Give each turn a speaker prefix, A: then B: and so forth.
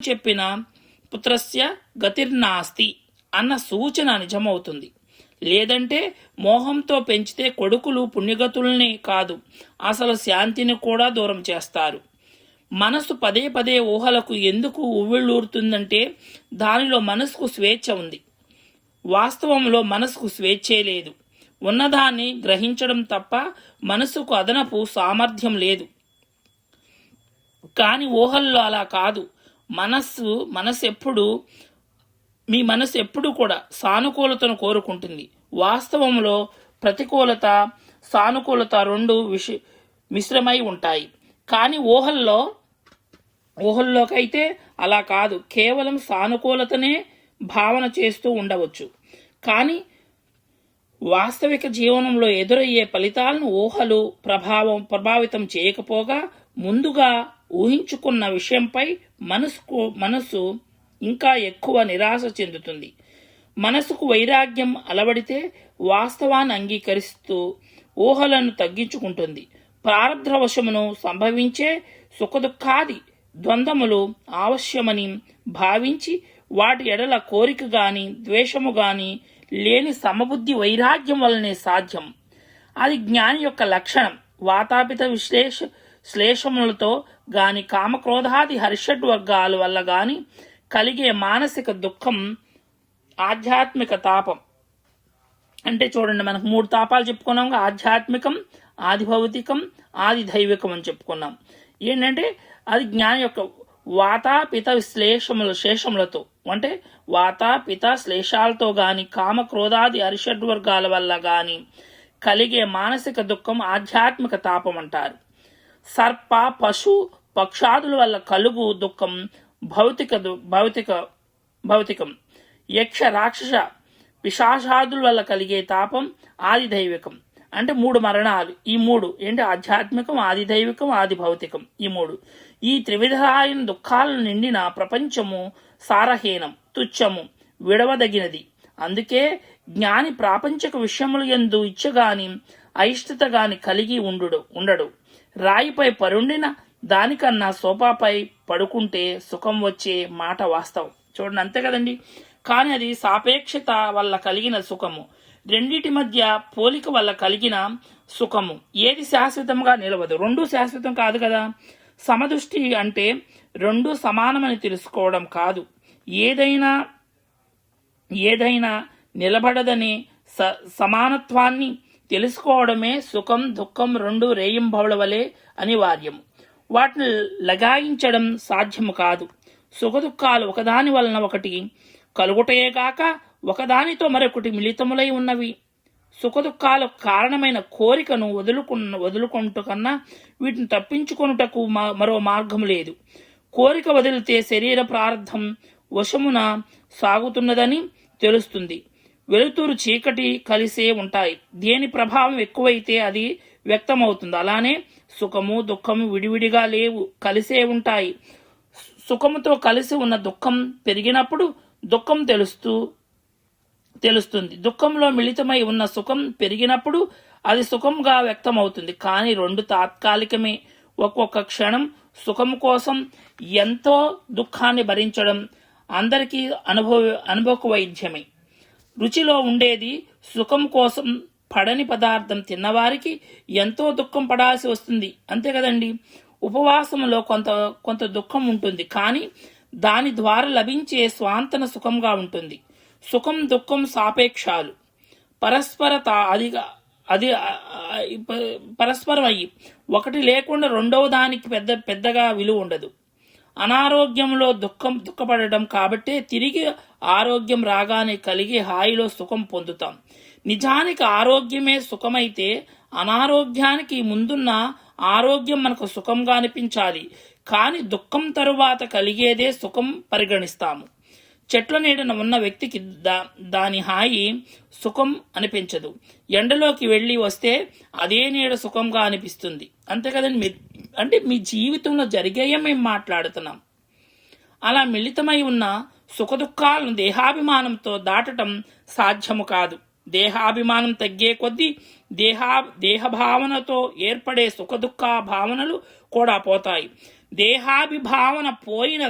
A: చెప్పిన పుత్రస్య గతిర్నాస్తి అన్న సూచన నిజమవుతుంది. లేదంటే మోహంతో పెంచితే కొడుకులు పుణ్యగతుల్ని కాదు అసలు శాంతిని కూడా దూరం చేస్తారు. మనసు పదే పదే ఊహలకు ఎందుకు ఉవ్విళ్ళూరుతుందంటే దానిలో మనసుకు స్వేచ్ఛ ఉంది. వాస్తవంలో మనసుకు స్వేచ్ఛే లేదు. ఉన్నదాన్ని గ్రహించడం తప్ప మనసుకు అదనపు సామర్థ్యం లేదు. కానీ ఊహల్లో అలా కాదు. మనస్సు మనసు ఎప్పుడు మీ మనసు ఎప్పుడు కూడా సానుకూలతను కోరుకుంటుంది. వాస్తవంలో ప్రతికూలత సానుకూలత రెండు విష మిశ్రమై ఉంటాయి. కానీ ఊహల్లో ఊహల్లోకైతే అలా కాదు. కేవలం సానుకూలతనే భావన చేస్తూ ఉండవచ్చు. కానీ వాస్తవిక జీవనంలో ఎదురయ్యే ఫలితాలను ఊహలు ప్రభావం ప్రభావితం చేయకపోగా ముందుగా ఊహించుకున్న విషయంపై మనసుకు మనసు ఇంకా ఎక్కువ నిరాశ చెందుతుంది. మనసుకు వైరాగ్యం అలవడితే వాస్తవాన్ని అంగీకరిస్తూ ఊహలను తగ్గించుకుంటుంది. ప్రారంధవశమును సంభవించే సుఖదుఖాది ద్వంద్వములు ఆవశ్యమని భావించి వాటి ఎడల కోరిక గాని ద్వేషము గాని లేని సమబుద్ధి వైరాగ్యం వల్లనే సాధ్యం. అది జ్ఞాని యొక్క లక్షణం. వాతాపిత విశ్లేష శ్లేషములతో గాని కామక్రోధాది హర్షడ్ వర్గాల వల్ల గాని కలిగే మానసిక దుఃఖం ఆధ్యాత్మిక తాపం. అంటే చూడండి మనకు మూడు తాపాలు చెప్పుకున్నాం ఆధ్యాత్మికం ఆదిభౌతికం ఆది దైవికం అని చెప్పుకున్నాం. ఏంటంటే అది జ్ఞానం యొక్క వాతాపిత విశ్లేషముల శ్లేషముల శేషములతో. అంటే వాత పిత శ్లేషాలతో గాని కామ క్రోధాది అరిషడ్వర్గాల వల్ల గాని కలిగే మానసిక దుఃఖం ఆధ్యాత్మిక తాపం అంటారు. సర్ప పశు పక్షాదుల వల్ల కలుగు దుఃఖం భౌతిక దు- భౌతిక భౌతికం. యక్ష రాక్షస పిశాషాదుల వల్ల కలిగే తాపం ఆది దైవికం అంటే మూడు మరణాలు. ఈ మూడు ఏంటి? ఆధ్యాత్మికం ఆది దైవికం ఆది భౌతికం ఈ మూడు. ఈ త్రివిధాయన దుఃఖాలను నిండిన ప్రపంచము సారహీనం తుచ్చము విడవదగినది. అందుకే జ్ఞాని ప్రాపంచిక విషయములు ఎందు ఇచ్చగాని అయిష్టత గాని కలిగి ఉండుడు ఉండడు. రాయిపై పరుండిన దానికన్నా సోఫాపై పడుకుంటే సుఖం వచ్చే మాట వాస్తవం. చూడండి అంతే కదండి? కానీ అది సాపేక్షత వల్ల కలిగిన సుఖము. రెండిటి మధ్య పోలిక వల్ల కలిగిన సుఖము. ఏది శాశ్వతంగా నిలవదు? రెండు శాశ్వతం కాదు కదా. సమదృష్టి అంటే రెండు సమానమని తెలుసుకోవడం కాదు. ఏదైనా ఏదైనా నిలబడదని స సమానత్వాన్ని తెలుసుకోవడమే సుఖం దుఃఖం రెండు రేయింబవళ వలె అనివార్యం వాటిని లగాయించడం సాధ్యము కాదు. సుఖదుఖాలు ఒకదాని వలన ఒకటి కలుగుటయే కాక ఒకదానితో మరొకటి మిళితములై ఉన్నవి. సుఖదుఖాలకు కారణమైన కోరికను వదులుకున్న వదులుకుంటూ కన్నా వీటిని తప్పించుకొనుటకు మా- మరో మార్గం లేదు. కోరిక వదిలితే శరీర ప్రార్థం వశమున సాగుతున్నదని తెలుస్తుంది. వెలుతురు చీకటి కలిసే ఉంటాయి. దేని ప్రభావం ఎక్కువైతే అది వ్యక్తమవుతుంది. అలానే సుఖము దుఃఖము విడివిడిగా లేవు కలిసే ఉంటాయి. సుఖముతో కలిసి ఉన్న దుఃఖం పెరిగినప్పుడు దుఃఖం తెలుస్తూ తెలుస్తుంది. దుఃఖంలో మిళితమై ఉన్న సుఖం పెరిగినప్పుడు అది సుఖంగా వ్యక్తమవుతుంది. కానీ రెండు తాత్కాలికమే. ఒక్కొక్క క్షణం సుఖం కోసం ఎంతో దుఃఖాన్ని భరించడం అందరికీ అనుభవ అనుభవ వైద్యమే రుచిలో ఉండేది సుఖం కోసం పడని పదార్థం తిన్నవారికి ఎంతో దుఃఖం పడాల్సి వస్తుంది. అంతే కదండి? ఉపవాసంలో కొంత కొంత దుఃఖం ఉంటుంది. కానీ దాని ద్వారా లభించే స్వాంతన సుఖంగా ఉంటుంది. సుఖం దుఃఖం సాపేక్షాలు. పరస్పరత అది అది పరస్పరం అయ్యి ఒకటి లేకుండా రెండవ దానికి పెద్ద పెద్దగా విలువ ఉండదు. అనారోగ్యంలో దుఃఖం దుఃఖపడడం కాబట్టే తిరిగి ఆరోగ్యం రాగానే కలిగి హాయిలో సుఖం పొందుతాం. నిజానికి ఆరోగ్యమే సుఖమైతే అనారోగ్యానికి ముందున్న ఆరోగ్యం మనకు సుఖంగా అనిపించాలి. కానీ దుఃఖం తరువాత కలిగేదే సుఖం పరిగణిస్తాము. చెట్ల నీడన ఉన్న వ్యక్తికి దా దాని హాయి సుఖం అనిపించదు. ఎండలోకి వెళ్ళి వస్తే అదే నీడ సుఖంగా అనిపిస్తుంది. అంతే కదండి మీ అంటే మీ జీవితంలో జరిగాయే మేము మాట్లాడుతున్నాం? అలా మిళితమై ఉన్న సుఖదుఖాలను దేహాభిమానంతో దాటటం సాధ్యము కాదు. దేహాభిమానం తగ్గే కొద్దీ దేహా దేహభావనతో ఏర్పడే సుఖదుఖ భావనలు కూడా పోతాయి. దేహాభిభావన పోయిన